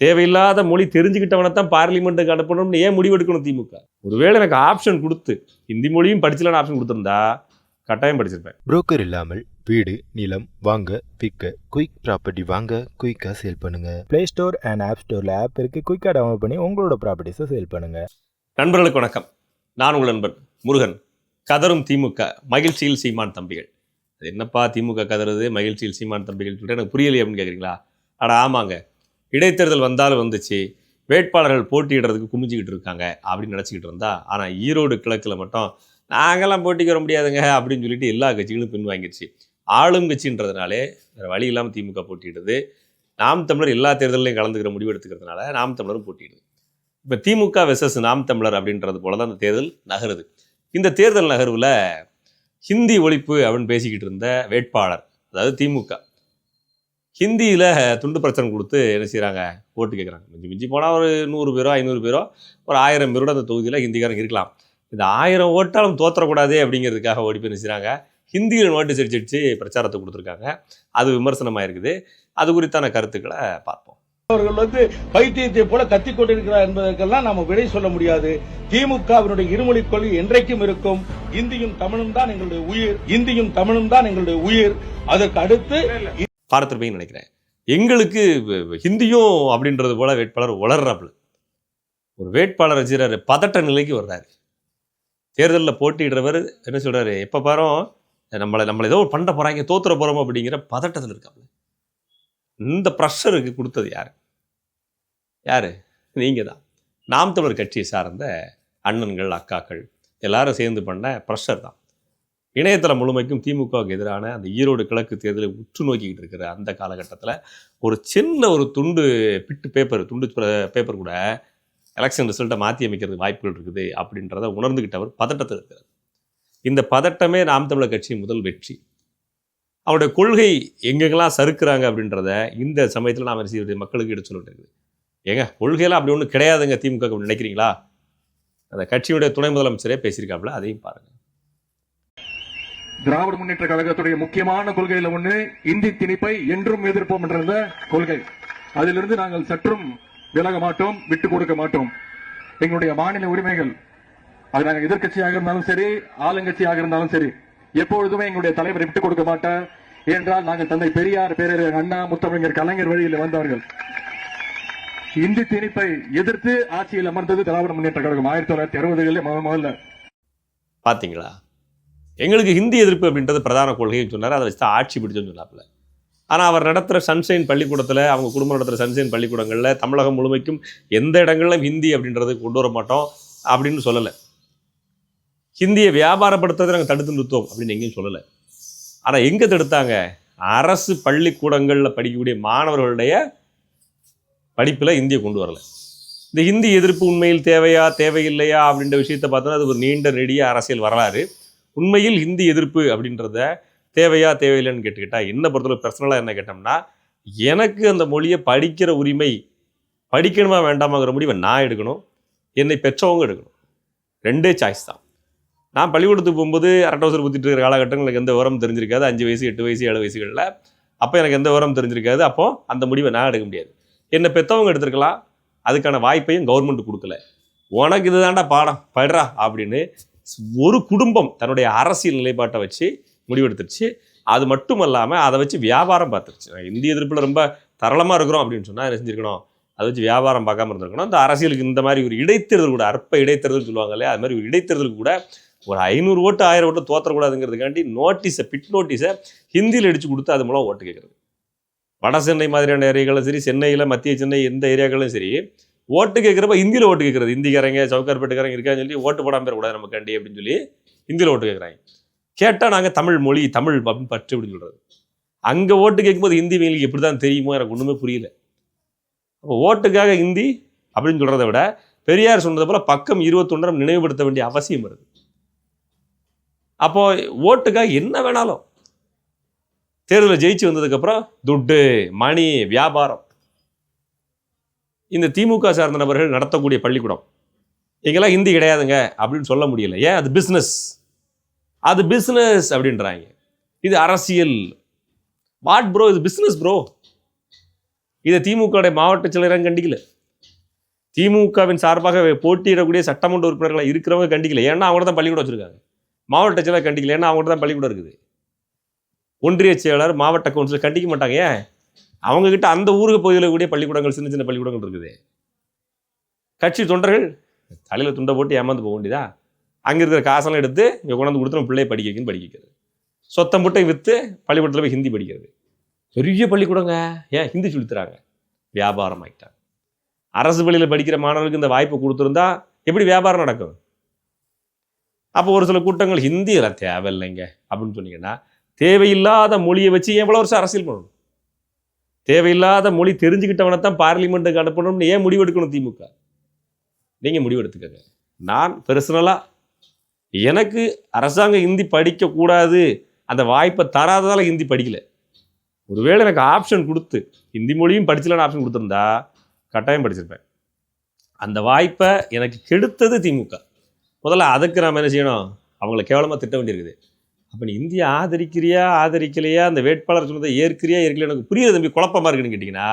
தேவையில்லாத மொழி தெரிஞ்சுக்கிட்டவனை தான் பார்லிமெண்ட்டுக்கு அனுப்பணும்னு ஏன் முடிவெடுக்கணும் திமுக? ஒருவேளை எனக்கு ஆப்ஷன் கொடுத்து ஹிந்தி மொழியும் படிச்சலான்னு ஆப்ஷன் கொடுத்துருந்தா கட்டாயம் படிச்சிருப்பேன். புரோக்கர் இல்லாமல் வீடு நிலம் வாங்க விற்க குயிக் ப்ராப்பர்ட்டி வாங்க குயிக்காக சேல் பண்ணுங்க. ப்ளே ஸ்டோர் அண்ட் ஆப் ஸ்டோரில் ஆப் இருக்கு. குயிக்காக டவுன்லோட் பண்ணி உங்களோட ப்ராப்பர்ட்டிஸை சேல் பண்ணுங்க. நண்பர்களுக்கு வணக்கம். நான் உங்கள் நண்பன் முருகன். கதரும் திமுக. மகிழ்ச்சியில் சீமான் தம்பிகள். அது என்னப்பா திமுக கதறுது? மகிழ்ச்சியில் சீமான் தம்பிகள் சொல்லிட்டு எனக்கு புரியலையே அப்படின்னு கேட்குறீங்களா அட ஆமாங்க. இடைத்தேர்தல் வந்தாலும் வந்துச்சு வேட்பாளர்கள் போட்டியிடுறதுக்கு குமிஞ்சிக்கிட்டு இருக்காங்க அப்படின்னு நினச்சிக்கிட்டு இருந்தா ஆனால் ஈரோடு கிழக்கில் மட்டும் நாங்கள்லாம் போட்டிக்கு வர முடியாதுங்க அப்படின்னு சொல்லிட்டு எல்லா கட்சிகளும் பின்வாங்கிடுச்சு. ஆளும் கட்சின்றதுனாலே வேறு வழி இல்லாமல் திமுக போட்டியிடுது. நாம் தமிழர் எல்லா தேர்தலையும் கலந்துக்கிற முடிவு எடுத்துக்கிறதுனால நாம் தமிழரும் போட்டியிடுது. இப்போ திமுக வெர்சஸ் நாம் தமிழர் அப்படின்றது போல தான் அந்த தேர்தல் நகருது. இந்த தேர்தல் நகர்வில் ஹிந்தி ஒழிப்பு அப்படின்னு பேசிக்கிட்டு இருந்த வேட்பாளர் அதாவது திமுக ஹிந்தியில் துண்டு பிரச்சனை கொடுத்து என்ன செய்கிறாங்க ஓட்டு கேட்குறாங்க மிஞ்சி மிஞ்சி போனால் ஒரு நூறு பேரோ ஐநூறு பேரோ ஒரு ஆயிரம் பேரோட அந்த தொகுதியில் ஹிந்திக்காரங்க இருக்கலாம். இந்த ஆயிரம் ஓட்டாலும் தோற்றக்கூடாதே அப்படிங்கிறதுக்காக ஓடி போய் என்ன செய்கிறாங்க ஹிந்தியில் நோட்டீஸ் அடிச்சு அடிச்சு பிரச்சாரத்தை கொடுத்துருக்காங்க. அது விமர்சனமாக இருக்குது அது குறித்தான கருத்துக்களை பார்ப்போம். அவர்கள் வந்து பைத்தியத்தை போல கத்திக் கொண்டிருக்கிறார் என்பதற்கெல்லாம் நாம விடை சொல்ல முடியாது. திமுகவினுடைய இருமொழி கொள்கை என்றைக்கும் இருக்கும். இந்தியும் தமிழும் தான் எங்களுடைய உயிர். இந்தியும் தமிழும் தான் எங்களுடைய உயிர். அதற்கு அடுத்து பார்த்துருப்பீங்கன்னு நினைக்கிறேன். எங்களுக்கு வ- ஹிந்தியும் அப்படின்றது போல வேட்பாளர் உளர்றாப்புல ஒரு வேட்பாளர் வச்சுறாரு பதட்ட நிலைக்கு வர்றாரு. தேர்தலில் போட்டியிடுறவர் என்ன சொல்கிறாரு எப்போ பாரோ நம்மளை நம்மளை ஏதோ பண்ண போகிறாங்க தோத்துற போகிறோம் அப்படிங்கிற பதட்டத்தில் இருக்காப்புல. இந்த ப்ரெஷருக்கு கொடுத்தது யார்? யார்? நீங்கள் தான். நாம் தமிழர் கட்சியை சார்ந்த அண்ணன்கள் அக்காக்கள் எல்லாரும் சேர்ந்து பண்ண ப்ரெஷர் தான். இணையதளம் முழுமைக்கும் திமுகவுக்கு எதிரான அந்த ஈரோடு கிழக்கு தேர்தலை உற்று நோக்கிக்கிட்டு இருக்கிற அந்த காலகட்டத்தில் ஒரு சின்ன ஒரு துண்டு பிட்டு பேப்பர் துண்டு பேப்பர் கூட எலெக்ஷன் ரிசல்ட்டை மாற்றி அமைக்கிறதுக்கு வாய்ப்புகள் இருக்குது அப்படின்றத உணர்ந்துக்கிட்டவர் பதட்டத்தில் இருக்கிறார். இந்த பதட்டமே நாம் தமிழர் கட்சியின் முதல் வெற்றி. அவருடைய கொள்கை எங்கெங்கெல்லாம் சறுக்கிறாங்க அப்படின்றத இந்த சமயத்தில் நாம் செய்ய மக்களுக்கு எடுத்து சொல்லிட்டு இருக்குது. ஏங்க கொள்கையெல்லாம் அப்படி ஒன்றும் கிடையாதுங்க திமுக நினைக்கிறீங்களா? அந்த கட்சியுடைய துணை முதலமைச்சரே பேசியிருக்காப்புல அதையும் பாருங்கள் திராவிட முன்னேற்ற கழகத்துடைய முக்கியமான கொள்கையில ஒண்ணு இந்தி திணிப்பை என்றும் எதிர்ப்போம் என்ற கொள்கை. அதிலிருந்து நாங்கள் சற்றும் விலக மாட்டோம் விட்டு கொடுக்க மாட்டோம். எங்களுடைய மாநில உரிமைகள் அது நாங்கள் எதிர்க்கட்சியாக இருந்தாலும் சரி ஆளுங்கட்சியாக இருந்தாலும் சரி எப்பொழுதுமே எங்களுடைய தலைவரை விட்டுக் கொடுக்க மாட்டார். ஏனென்றால் நாங்கள் தந்தை பெரியார் பேரறிஞர் அண்ணா முத்தமிழர் கலைஞர் வழியில் வந்தவர்கள் இந்தி திணிப்பை எதிர்த்து ஆட்சியில் அமர்ந்தது திராவிட முன்னேற்ற கழகம். ஆயிரத்தி தொள்ளாயிரத்தி அறுபதுகளில் முத முதல்ல. எங்களுக்கு ஹிந்தி எதிர்ப்பு அப்படின்றது பிரதான கொள்கைன்னு சொன்னார். அதை வச்சு தான் ஆட்சி பிடிச்சோன்னு சொன்னாப்புல. ஆனால் அவர் நடத்துகிற சன்ஷைன் பள்ளிக்கூடத்தில் அவங்க குடும்பம் நடத்துகிற சன்ஷைன் பள்ளிக்கூடங்களில் தமிழகம் முழுமைக்கும் எந்த இடங்களிலும் ஹிந்தி அப்படின்றது கொண்டு வர மாட்டோம் அப்படின்னு சொல்லலை. ஹிந்தியை வியாபாரப்படுத்துறதை நாங்கள் தடுத்து நிறுத்தோம் அப்படின்னு எங்கேயும் சொல்லலை. ஆனால் எங்கே தடுத்தாங்க? அரசு பள்ளிக்கூடங்களில் படிக்கக்கூடிய மாணவர்களுடைய படிப்பில் இந்தியை கொண்டு வரலை. இந்த ஹிந்தி எதிர்ப்பு உண்மையில் தேவையா தேவையில்லையா அப்படின்ற விஷயத்தை பார்த்தோன்னா அது ஒரு நீண்ட நெடிய அரசியல் வரலாறு. உண்மையில் ஹிந்தி எதிர்ப்பு அப்படின்றத தேவையா தேவையில்லைன்னு கேட்டுக்கிட்டா என்ன பொறுத்தளவு பர்சனலாக என்ன கேட்டோம்னா எனக்கு அந்த மொழியை படிக்கிற உரிமை படிக்கணுமா வேண்டாமாங்கிற முடிவை நான் எடுக்கணும். என்னை பெற்றவங்க எடுக்கணும். ரெண்டே சாய்ஸ் தான். நான் பள்ளிக்கூடத்துக்கு போகும்போது அரட்டவசர் குத்திட்டு இருக்கிற காலகட்டங்கள் எனக்கு எந்த விவரம் தெரிஞ்சிருக்காது. அஞ்சு வயசு எட்டு வயசு ஏழு வயசுகளில். அப்போ எனக்கு எந்த விவரம் தெரிஞ்சிருக்காது. அப்போ அந்த முடிவை நான் எடுக்க முடியாது. என்னை பெற்றவங்க எடுத்திருக்கலாம். அதுக்கான வாய்ப்பையும் கவர்மெண்ட் கொடுக்கல. உனக்கு இதுதான்டா பாடம். படுறா அப்படின்னு ஒரு குடும்பம் தன்னுடைய அரசியல் நிலைப்பாட்டை வச்சு முடிவெடுத்துருச்சு. அது மட்டும் இல்லாமல் அதை வச்சு வியாபாரம் பார்த்துருச்சு. இந்திய எதிர்ப்பில் ரொம்ப தரளமாக இருக்கிறோம் அப்படின்னு சொன்னால் என்ன செஞ்சுருக்கணும்? அதை வச்சு வியாபாரம் பார்க்காம இருந்திருக்கணும். இந்த அரசியலுக்கு இந்த மாதிரி ஒரு இடைத்தேர்தல் கூட அற்ப இடைத்தேர்தல் சொல்லுவாங்க இல்லையா? அது மாதிரி ஒரு இடைத்தேர்தல் கூட ஒரு ஐநூறு ஓட்டு ஆயிரம் ஓட்டு தோற்றக்கூடாதுங்கிறதுக்காண்டி நோட்டீஸை பிட் நோட்டீஸை ஹிந்தியில் அடித்து கொடுத்து அது மூலம் ஓட்டு கேட்குறது. வட சென்னை மாதிரியான ஏரியாக்களும் சரி சென்னையில் மத்திய சென்னை எந்த ஏரியாக்களும் சரி ஓட்டு கேட்குறப்ப ஹிந்தியில் ஓட்டு கேட்குறது. ஹிந்திக்காரங்க சவுக்கார்பேட்டுக்காரங்க இருக்கான்னு சொல்லி ஓட்டு போடாமல் இருக்கக்கூடாது நமக்காண்டி அப்படின்னு சொல்லி ஹிந்தியில் ஓட்டு கேட்குறாங்க. கேட்டால் நாங்கள் தமிழ் மொழி தமிழ் அப்படின்னு பற்று அப்படின்னு சொல்கிறது அங்கே ஓட்டு கேட்கும்போது ஹிந்தி எங்களுக்கு எப்படி தான் தெரியுமோ? எனக்கு ஒன்றுமே புரியல. அப்போ ஓட்டுக்காக ஹிந்தி அப்படின்னு சொல்கிறத விட பெரியார் சொன்னது போல் பக்கம் இருபத்தொன்றம் நினைவுபடுத்த வேண்டிய அவசியம் வருது. அப்போ ஓட்டுக்காக என்ன வேணாலும். தேர்தலில் ஜெயிச்சு வந்ததுக்கப்புறம் துட்டு மணி வியாபாரம். இந்த திமுக சார்ந்த நபர்கள் நடத்தக்கூடிய பள்ளிக்கூடம். இங்கெல்லாம் ஹிந்தி கிடையாதுங்க அப்படின்னு சொல்ல முடியல. ஏன்? அது பிஸ்னஸ் அது பிஸ்னஸ் அப்படின்றாங்க. இது அரசியல். வாட் ப்ரோ இது பிஸ்னஸ் ப்ரோ இதை திமுகவுடைய மாவட்ட செயலரும் கண்டிக்கல. திமுகவின் சார்பாக போட்டியிடக்கூடிய சட்டமன்ற உறுப்பினர்களாக இருக்கிறவங்க கண்டிக்கல. ஏன்னா அவங்க தான் பள்ளிக்கூடம் வச்சுருக்காங்க. மாவட்ட செயலர் கண்டிக்கல. ஏன்னா அவங்க தான் பள்ளிக்கூடம் இருக்குது. ஒன்றிய செயலர் மாவட்ட கவுன்சிலர் கண்டிக்க மாட்டாங்க. ஏன்? அவங்க கிட்ட அந்த ஊருக்கு பகுதியில் கூடிய பள்ளிக்கூடங்கள் சின்ன சின்ன பள்ளிக்கூடங்கள் இருக்குது. கட்சி தொண்டர்கள் தலையில் துண்டை போட்டு ஏமாந்து போக வேண்டியதா? அங்கே இருக்கிற காசெல்லாம் எடுத்து இங்கே கொண்டாந்து கொடுத்து நம்ம பிள்ளையை படிக்க வைக்கணும்னு படிக்க வைக்கிறது சொத்தம் முட்டை விற்று பள்ளிக்கூடத்தில் போய் ஹிந்தி படிக்கிறது. பெரிய பள்ளிக்கூடங்க. ஏன்? ஹிந்தி சொல்லித்தராங்க. வியாபாரம் ஆகிட்டாங்க அரசு பள்ளியில் படிக்கிற மாணவர்களுக்கு இந்த வாய்ப்பு கொடுத்துருந்தா எப்படி வியாபாரம் நடக்கும்? அப்போ ஒரு சில கூட்டங்கள் ஹிந்தி எல்லாம் தேவையில்லைங்க அப்படின்னு சொன்னீங்கன்னா தேவையில்லாத மொழியை வச்சு எவ்வளோ வருஷம் அரசியல் பண்ணணும்? தேவையில்லாத மொழி தெரிஞ்சுக்கிட்டவனை தான் பார்லிமெண்ட்டுக்கு அனுப்பணும்னு ஏன் முடிவெடுக்கணும் திமுக? நீங்கள் முடிவெடுத்துக்கங்க. நான் பர்சனலாக எனக்கு அரசாங்கம் ஹிந்தி படிக்கக்கூடாது. அந்த வாய்ப்பை தராததால் ஹிந்தி படிக்கல. ஒருவேளை எனக்கு ஆப்ஷன் கொடுத்து ஹிந்தி மொழியும் படிச்சலான்னு ஆப்ஷன் கொடுத்துருந்தா கட்டாயம் படிச்சிருப்பேன். அந்த வாய்ப்பை எனக்கு கெடுத்தது திமுக. முதல்ல அதுக்கு நாம் என்ன செய்யணும்? அவங்கள கேவலமாக திட்ட வேண்டியிருக்குது. அப்போ நீ இந்தியா ஆதரிக்கிறியா ஆதரிக்கலையா? அந்த வேட்பாளர் சொன்னதை ஏற்கிறியா ஏற்கலையா எனக்கு புரியுது தம்பி குழப்பமாக இருக்குன்னு கேட்டிங்கன்னா.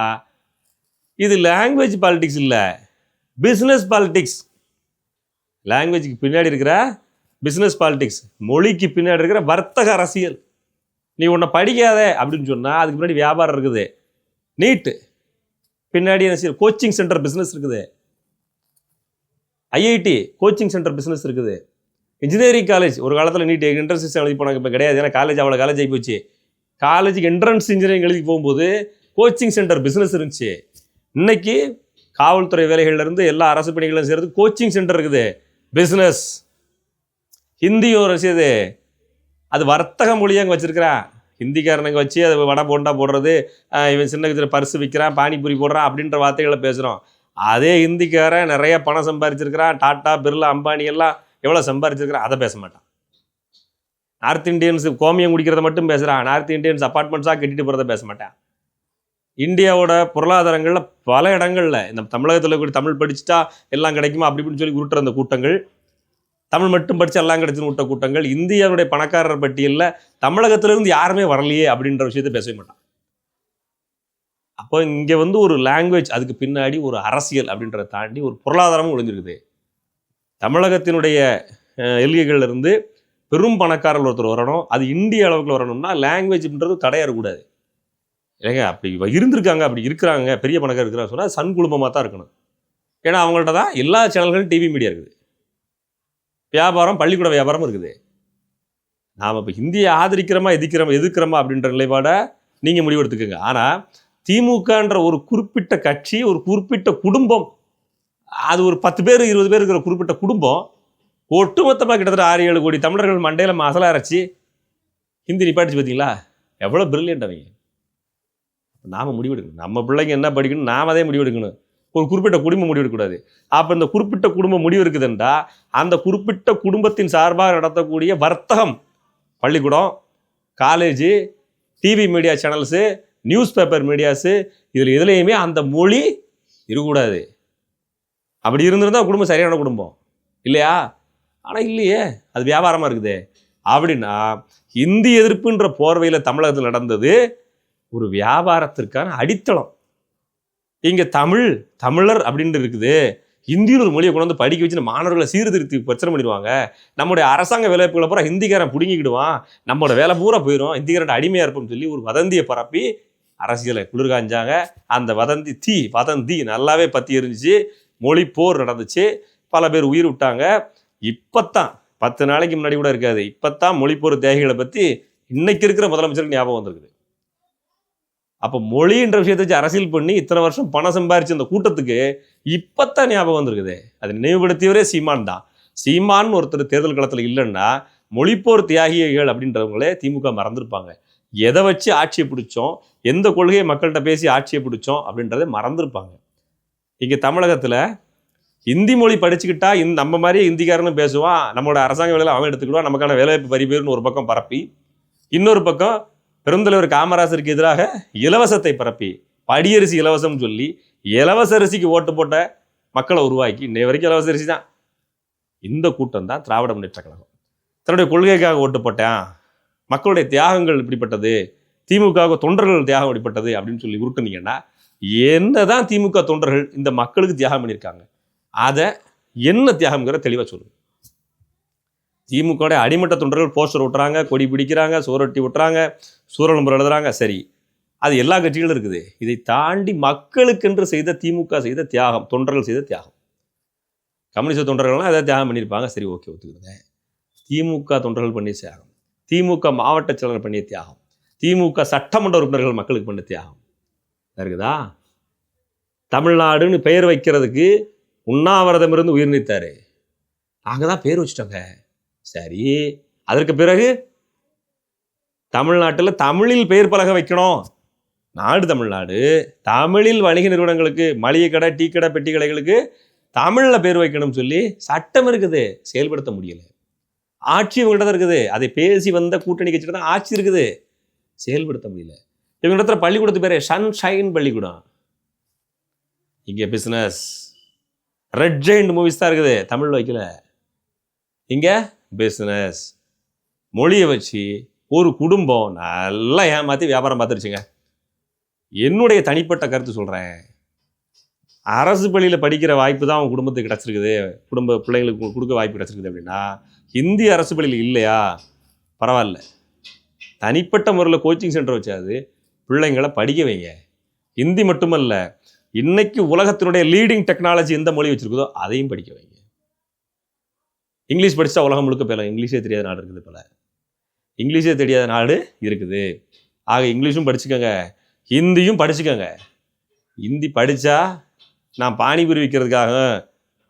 இது லாங்குவேஜ் பாலிடிக்ஸ் இல்லை. பிஸ்னஸ் பாலிடிக்ஸ் லாங்குவேஜுக்கு பின்னாடி இருக்கிற பிஸ்னஸ் பாலிடிக்ஸ் மொழிக்கு பின்னாடி இருக்கிற வர்த்தக அரசியல். நீ உன்னை படிக்காத அப்படின்னு சொன்னால் அதுக்கு முன்னாடி வியாபாரம் இருக்குது. நீட்டு. பின்னாடி என்ன செய்ய கோச்சிங் சென்டர் பிஸ்னஸ் இருக்குது. ஐஐடி கோச்சிங் சென்டர் பிஸ்னஸ் இருக்குது. இன்ஜினியரிங் காலேஜ் ஒரு காலத்தில் நீட் என்ட்ரன்ஸ் எழுதி போனாங்க இப்போ கிடையாது. ஏன்னா காலேஜ் அவ்வளோ காலேஜ் ஆகி போச்சு. காலேஜுக்கு என்ட்ரன்ஸ் இன்ஜினியரிங் எழுதி போகும்போது கோச்சிங் சென்டர் பிஸ்னஸ் இருந்துச்சு. இன்னைக்கு காவல்துறை வேலைகள்லேருந்து எல்லா அரசு பணிகளும் சேர்ந்து கோச்சிங் சென்டர் இருக்குது. பிஸ்னஸ் ஹிந்தியும் ஒரு விஷயது அது வர்த்தக மொழியாக அங்கே வச்சிருக்கிறான். ஹிந்திக்காரனுங்க வச்சு அது வடை போண்டா போடுறது இவன் சின்ன இதில் பரிசு விற்கிறான் பானிபூரி போடுறான் அப்படின்ற வார்த்தைகளை பேசுகிறோம் அதே ஹிந்திக்காரன் நிறைய பணம் சம்பாரிச்சிருக்கிறான். டாட்டா பிர்லா அம்பானி எல்லாம் எவ்வளோ சம்பாரிச்சிருக்கிறான் அதை பேச மாட்டான். நார்த் இந்தியன்ஸ் கோமியம் குடிக்கிறத மட்டும் பேசுகிறான் நார்த் இந்தியன்ஸ் அப்பார்ட்மெண்ட்ஸாக கட்டிட்டு போகிறத பேச மாட்டான். இந்தியாவோட பொருளாதாரங்களில் பல இடங்களில் இந்த தமிழகத்தில் கூட தமிழ் படிச்சுட்டா எல்லாம் கிடைக்குமா அப்படி இப்படின்னு சொல்லி உருட்டுற அந்த கூட்டங்கள் தமிழ் மட்டும் படித்து எல்லாம் கிடைச்சுன்னு விட்ட கூட்டங்கள் இந்தியாவுடைய பணக்காரர் பட்டியலில் தமிழகத்திலிருந்து யாருமே வரலையே அப்படின்ற விஷயத்தை பேசவே மாட்டான். அப்போ இங்கே வந்து ஒரு லாங்குவேஜ் அதுக்கு பின்னாடி ஒரு அரசியல் அப்படின்றத தாண்டி ஒரு பொருளாதாரமும் ஒழிஞ்சிருக்குது தமிழகத்தினுடைய அஹ், பெரும் பணக்காரர் ஒருத்தர் வரணும். அது இந்திய அளவுக்கு வரணும்னா லாங்குவேஜ்ன்றது தடையா இருக்கக்கூடாது இல்லைங்க அப்படி இவ இருந்திருக்காங்க அப்படி இருக்கிறாங்க பெரிய பணக்காரர் இருக்கிறாங்க சொன்னால் சன் குழுமமாக தான் இருக்கணும். ஏன்னா அவங்கள்ட்ட தான் எல்லா சேனல்களும் டிவி மீடியா இருக்குது. வியாபாரம் பள்ளிக்கூட வியாபாரம் இருக்குது. நாம் இப்போ ஹிந்தியை ஆதரிக்கிறோமா எதிர்க்கிறோமா எதிர்க்கிறோமா அப்படின்ற நிலைப்பாடை நீங்கள் முடிவெடுத்துக்கோங்க. ஆனால் திமுகன்ற ஒரு குறிப்பிட்ட கட்சி ஒரு குறிப்பிட்ட குடும்பம் அது ஒரு பத்து பேர் இருபது பேர் இருக்கிற குறிப்பிட்ட குடும்பம் ஒட்டுமொத்தமாக கிட்டத்தட்ட ஆறு ஏழு கோடி தமிழர்கள் மண்டையில் மசாலா அரைச்சி ஹிந்தி நிப்பாட்டிச்சு பார்த்தீங்களா எவ்வளோ பிரில்லியன்ட் அவங்க. நாம் முடிவெடுக்கணும். நம்ம பிள்ளைங்க என்ன படிக்கணும் நாம் அதே முடிவெடுக்கணும். ஒரு குறிப்பிட்ட குடும்பம் முடிவெடுக்கக்கூடாது. அப்போ இந்த குறிப்பிட்ட குடும்பம் முடிவு இருக்குதுன்றா அந்த குறிப்பிட்ட குடும்பத்தின் சார்பாக நடத்தக்கூடிய வர்த்தகம் பள்ளிக்கூடம் college TV media channels news paper medias இதில் எதுலேயுமே அந்த மொழி இருக்கக்கூடாது. அப்படி இருந்திருந்தா குடும்பம் சரியான குடும்பம். இல்லையா? ஆனால் இல்லையே அது வியாபாரமாக இருக்குது. அப்படின்னா இந்தி எதிர்ப்புன்ற போர்வையில் தமிழகத்தில் நடந்தது ஒரு வியாபாரத்திற்கான அடித்தளம். இங்கே தமிழ் தமிழர் அப்படின்னு இருக்குது. ஹிந்தியில் ஒரு மொழியை கொண்டு வந்து படிக்க வச்சு மாணவர்களை சீர்திருத்தி பிரச்சனை பண்ணிடுவாங்க. நம்முடைய அரசாங்க வேலைப்புகளை பூரா ஹிந்திக்காரன் பிடுங்கிக்கிடுவான். நம்மளோட வேலை பூரா போயிடும் ஹிந்திக்காரன் அடிமையாக இருப்போம்னு சொல்லி ஒரு வதந்தியை பரப்பி அரசியலை குளிர்காஞ்சாங்க. அந்த வதந்தி தீ வதந்தி நல்லாவே பற்றி இருந்துச்சு மொழிப்போர் நடந்துச்சு. பல பேர் உயிர் விட்டாங்க. இப்போத்தான் பத்து நாளைக்கு முன்னாடி கூட இருக்காது. இப்போத்தான் மொழிப்போர் தேகைகளை பற்றி இன்னைக்கு இருக்கிற முதலமைச்சருக்கு ஞாபகம் வந்திருக்குது. அப்போ மொழின்ற விஷயத்தை வச்சு அரசியல் பண்ணி இத்தனை வருஷம் பணம் சம்பாரிச்ச அந்த கூட்டத்துக்கு இப்போத்தான் ஞாபகம் வந்திருக்குது. அதை நினைவுபடுத்தியவரே சீமான் தான். சீமான் ஒருத்தர் தேர்தல் களத்தில் இல்லைன்னா மொழிப்போர் தியாகிகள் அப்படின்றவங்களே திமுக மறந்துருப்பாங்க. எதை வச்சு ஆட்சியை பிடிச்சோம்? எந்த கொள்கையை மக்கள்கிட்ட பேசி ஆட்சியை பிடிச்சோம் அப்படின்றத மறந்துருப்பாங்க. இங்கே தமிழகத்தில் ஹிந்தி மொழி படிச்சுக்கிட்டா இந்த நம்ம மாதிரியே ஹிந்திக்காரனும் பேசுவான் நம்மளோட அரசாங்க வேலையில் அவன் எடுத்துக்கிடுவான் நமக்கான வேலைவாய்ப்பு பரிபேர்னு ஒரு பக்கம் பரப்பி இன்னொரு பக்கம் பெருந்தலைவர் காமராசருக்கு எதிராக இலவசத்தை பரப்பி படியரிசி இலவசம் சொல்லி இலவச அரிசிக்கு ஓட்டு போட்ட மக்களை உருவாக்கி இன்னைய வரைக்கும் இலவச அரிசி தான். இந்த கூட்டம் தான் திராவிட முன்னேற்ற கழகம். தன்னுடைய கொள்கைக்காக ஓட்டு போட்டேன் மக்களுடைய தியாகங்கள் இப்படிப்பட்டது திமுக தொண்டர்கள் தியாகம் இப்படிப்பட்டது அப்படின்னு சொல்லி உருட்டுனீங்கன்னா என்னதான் திமுக தொண்டர்கள் இந்த மக்களுக்கு தியாகம் பண்ணியிருக்காங்க அதை என்ன தியாகம்ங்கிற தெளிவாக சொல்லுங்க திமுக அடிமட்ட தொண்டர்கள் போஸ்டர் விட்டுறாங்க கொடி பிடிக்கிறாங்க சோரட்டி விட்டுறாங்க சூரநம்பர் எழுதுறாங்க சரி. அது எல்லா கட்சிகளும் இருக்குது. இதை தாண்டி மக்களுக்கென்று செய்த திமுக செய்த தியாகம் தொண்டர்கள் செய்த தியாகம். கம்யூனிஸ்ட் தொண்டர்கள்லாம் எதாவது தியாகம் பண்ணியிருப்பாங்க சரி ஓகே ஒத்துக்கிறேன் திமுக தொண்டர்கள் பண்ணிய தியாகம் திமுக மாவட்ட செயலர் பண்ணிய தியாகம் திமுக சட்டமன்ற உறுப்பினர்கள் மக்களுக்கு பண்ண தியாகம் இருக்குதா? தமிழ்நாடுன்னு பெயர் வைக்கிறதுக்கு உண்ணாவிரதம் இருந்து உயிர் நீத்தார். நாங்கள் தான் பேர் வச்சுட்டோங்க. சரி அதற்கு பிறகு தமிழ்நாட்டில் தமிழில் பெயர் பலக வைக்கணும். நாடு தமிழ்நாடு. தமிழில் வணிக நிறுவனங்களுக்கு மளிகை கடை டீ கடை பெட்டி கடைகளுக்கு தமிழில் பேர் வைக்கணும்னு சொல்லி சட்டம் இருக்குது. செயல்படுத்த முடியல. ஆட்சி உங்கள்கிட்ட தான் இருக்குது. அதை பேசி வந்த கூட்டணி கட்சிகிட்ட தான் ஆட்சி இருக்குது. செயல்படுத்த முடியல. இவங்க இடத்துல பள்ளிக்கூடத்து பேர் சன்ஷைன் பள்ளிக்கூடம். இங்கே பிஸ்னஸ் ரெட் ஜெயிண்ட் மூவிஸ் தான் இருக்குது தமிழ் வைக்கல இங்கே பிஸ்னஸ் மொழியை வச்சு ஒரு குடும்பம் நல்லா ஏமாற்றி வியாபாரம் பார்த்துருச்சுங்க. என்னுடைய தனிப்பட்ட கருத்து சொல்கிறேன் அரசு பள்ளியில் படிக்கிற வாய்ப்பு தான் அவங்க குடும்பத்துக்கு கிடச்சிருக்குது. குடும்ப பிள்ளைங்களுக்கு கொடுக்க வாய்ப்பு கிடச்சிருக்குது அப்படின்னா ஹிந்தி அரசு பள்ளியில் இல்லையா? பரவாயில்ல. தனிப்பட்ட முறையில் கோச்சிங் சென்டர் வச்சாது பிள்ளைங்களை படிக்க வைங்க. ஹிந்தி மட்டுமல்ல இன்னைக்கு உலகத்தினுடைய லீடிங் டெக்னாலஜி எந்த மொழி வச்சுருக்குதோ அதையும் படிக்க வைங்க. இங்கிலீஷ் படித்தா உலகம் முழுக்க போயிடலாம் இங்கிலீஷே தெரியாத நாடு இருக்குது போல. இங்கிலீஷே தெரியாத நாடு இருக்குது. ஆக இங்கிலீஷும் படிச்சுக்கோங்க. ஹிந்தியும் படிச்சுக்கோங்க. ஹிந்தி படித்தா நான் பானிபூரி விற்கிறதுக்காக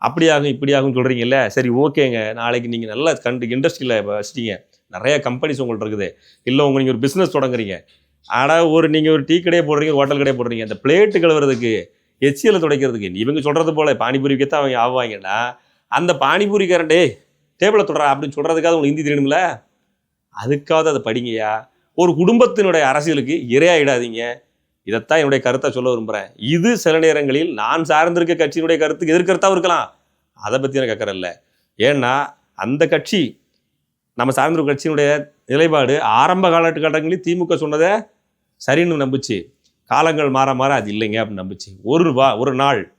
அப்படியாகும் இப்படியாகும் சொல்கிறீங்கல்ல சரி ஓகேங்க. நாளைக்கு நீங்கள் நல்லா கண்டு இண்டஸ்ட்ரியில் வச்சிட்டீங்க. நிறைய கம்பெனிஸ் உங்கள்ட்ட இருக்குது. இல்லை உங்கள் நீங்கள் ஒரு பிஸ்னஸ் தொடங்குறீங்க. ஆனால் ஒரு நீங்கள் ஒரு டீ கடையை போடுறீங்க ஹோட்டல் கடையை போடுறீங்க அந்த பிளேட்டு கழுவுறதுக்கு எச்சியில் துடைக்கிறதுக்கு இவங்க சொல்கிறது போல் பானிபூரி விற்கத்தான் அவங்க ஆவாங்கன்னா அந்த பானிபூரி கரண்டே டேபிளை தொடரா அப்படின்னு சொல்கிறதுக்காக உங்களுக்கு ஹிந்தி தெரியணும்ல? அதுக்காவது அதை படிங்கய்யா. ஒரு குடும்பத்தினுடைய அரசியலுக்கு இரையாயிடாதீங்க. இதைத்தான் என்னுடைய கருத்தை சொல்ல விரும்புகிறேன் இது சில நேரங்களில் நான் சார்ந்திருக்க கட்சியினுடைய கருத்துக்கு எதிர்கருத்தாக இருக்கலாம். அதை பற்றி நான் கேட்குறேன்ல ஏன்னா அந்த கட்சி நம்ம சார்ந்திருக்க கட்சியினுடைய நிலைப்பாடு ஆரம்ப காலகட்டங்களில் திமுக சொன்னதை சரின்னு நம்பிச்சு. காலங்கள் மாற மாற அது இல்லைங்க அப்படின்னு நம்பிச்சு. ஒரு வா ஒரு நாள்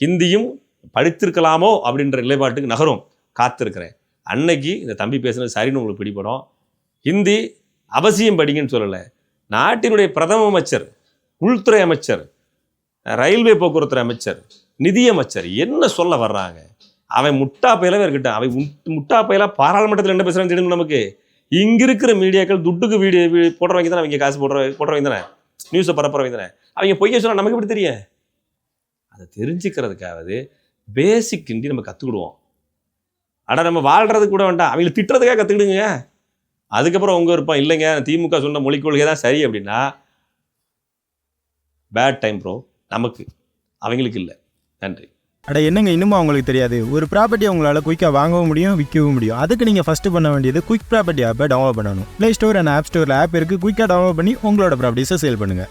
ஹிந்தியும் படித்திருக்கலாமோ அப்படின்ற நிலைப்பாட்டுக்கு நகரும். காத்திருக்கிறேன். அன்னைக்கு இந்த தம்பி பேசுனது சரின்னு உங்களுக்கு பிடிபடும். ஹிந்தி அவசியம் படிங்கன்னு சொல்லலை. நாட்டினுடைய பிரதம அமைச்சர் உள்துறை அமைச்சர் ரயில்வே போக்குவரத்து அமைச்சர் நிதியமைச்சர் என்ன சொல்ல வர்றாங்க? அவன் முட்டா பயிலாவே இருக்கட்டும் அவன் முட்- முட்டா பயிலாக பாராளுமன்றத்தில் என்ன பேசுகிறான்னு தெரியும் நமக்கு? இங்க இருக்கிற மீடியாக்கள் துட்டுக்கு வீடியோ வீ- போடுறவங்க தானே அவங்க காசு போடுற போடுறவங்க தானே? நியூஸை பரப்புறவங்க தானே? அவங்க பொய்ய சொன்னால் நமக்கு எப்படி தெரியும்? அதை தெரிஞ்சுக்கிறதுக்காவது பேசிக் ஹிந்தி நம்ம கற்றுக்கிடுவோம் ஆனால் நம்ம வாழ்கிறது கூட வேண்டாம். அவங்களை திட்டுறதுக்காக கற்றுக்கிடுங்க அதுக்கப்புறம் உங்கள் இருப்பான் இல்லைங்க திமுக சொன்ன மொழிக் கொள்கை தான் சரி அப்படின்னா பேட் டைம் ப்ரோ நமக்கு அவங்களுக்கு இல்லை. நன்றி. அட என்னங்க இன்னும் அவங்களுக்கு தெரியாது? ஒரு ப்ராப்பர்ட்டி உங்களால் குயிக்காக வாங்கவும் முடியும் விற்கவும் முடியும். அதுக்கு நீங்கள் ஃபஸ்ட்டு பண்ண வேண்டியது குயிக் ப்ராப்பர்ட்டி ஆப்பை டவுன்லோட் பண்ணணும். ப்ளே ஸ்டோர் அண்ட் ஆப் ஸ்டோரில் ஆப் இருக்குது குயிக்காக டவுன்லோட் பண்ணி உங்களோட ப்ராப்பர்ட்டிஸை சேல் பண்ணுங்கள்